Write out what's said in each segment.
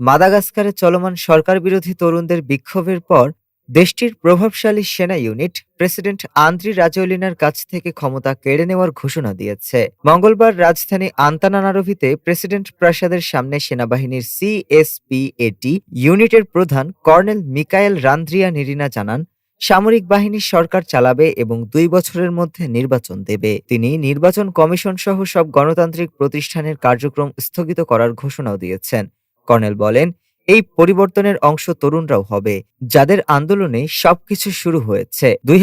মাদাগাস্কারে চলমান সরকার বিরোধী তরুণদের বিক্ষোভের পর দেশটির প্রভাবশালী সেনা ইউনিট প্রেসিডেন্ট আন্দ্রি রাজৌলিনার কাছ থেকে ক্ষমতা কেড়ে নেওয়ার ঘোষণা দিয়েছে। মঙ্গলবার রাজধানী আন্তানানারভিতে প্রেসিডেন্ট প্রাসাদের সামনে সেনাবাহিনীর সিএসপিএটি ইউনিটের প্রধান কর্নেল মিকায়েল রান্দ্রিয়া নিরিনা জানান, সামরিক বাহিনী সরকার চালাবে এবং দুই বছরের মধ্যে নির্বাচন দেবে। তিনি নির্বাচন কমিশন সহ সব গণতান্ত্রিক প্রতিষ্ঠানের কার্যক্রম স্থগিত করার ঘোষণাও দিয়েছেন। কর্নেল বলেন, এই পরিবর্তনের অংশ তরুণরাও হবে, যাদের আন্দোলনে সবকিছু শুরু হয়েছে। দুই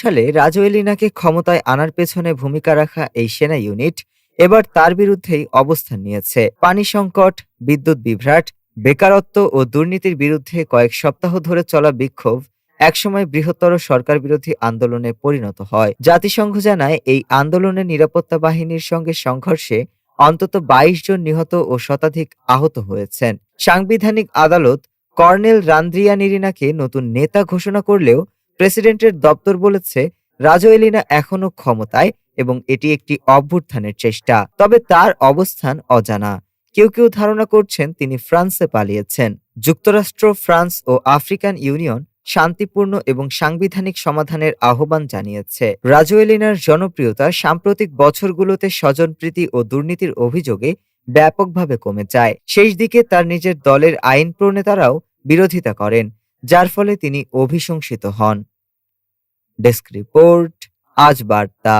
সালে রাজওয়েলিনাকে ক্ষমতায় আনার পেছনে ভূমিকা রাখা এই সেনা ইউনিট এবার তার বিরুদ্ধেই অবস্থান নিয়েছে। পানি সংকট, বিদ্যুৎ বিভ্রাট, বেকারত্ব ও দুর্নীতির বিরুদ্ধে কয়েক সপ্তাহ ধরে চলা বিক্ষোভ একসময় বৃহত্তর সরকার বিরোধী আন্দোলনে পরিণত হয়। জাতিসংঘ জানায়, এই আন্দোলনে নিরাপত্তা বাহিনীর সঙ্গে সংঘর্ষে অন্তত বাইশ জন নিহত ও শতাধিক আহত হয়েছেন। সাংবিধানিক আদালত কর্নেল রান্দ্রিয়ানিরিনাকে নতুন নেতা ঘোষণা করলেও প্রেসিডেন্টের দপ্তর বলেছে রাজওয়েলিনা এখনও ক্ষমতায় এবং এটি একটি অভ্যুত্থানের চেষ্টা। তবে তার অবস্থান অজানা। কেউ কেউ ধারণা করছেন তিনি ফ্রান্সে পালিয়েছেন। যুক্তরাষ্ট্র, ফ্রান্স ও আফ্রিকান ইউনিয়ন শান্তিপূর্ণ এবং সাংবিধানিক সমাধানের আহ্বান জানিয়েছে। রাজুয়েলিনার জনপ্রিয়তা সাম্প্রতিক বছরগুলোতে স্বজনপ্রীতি ও দুর্নীতির অভিযোগে ব্যাপকভাবে কমে যায়। শেষ দিকে তার নিজের দলের আইন প্রণেতারাও বিরোধিতা করেন, যার ফলে তিনি অভিশংসিত হন। ডেস্ক রিপোর্ট, আজ বার্তা।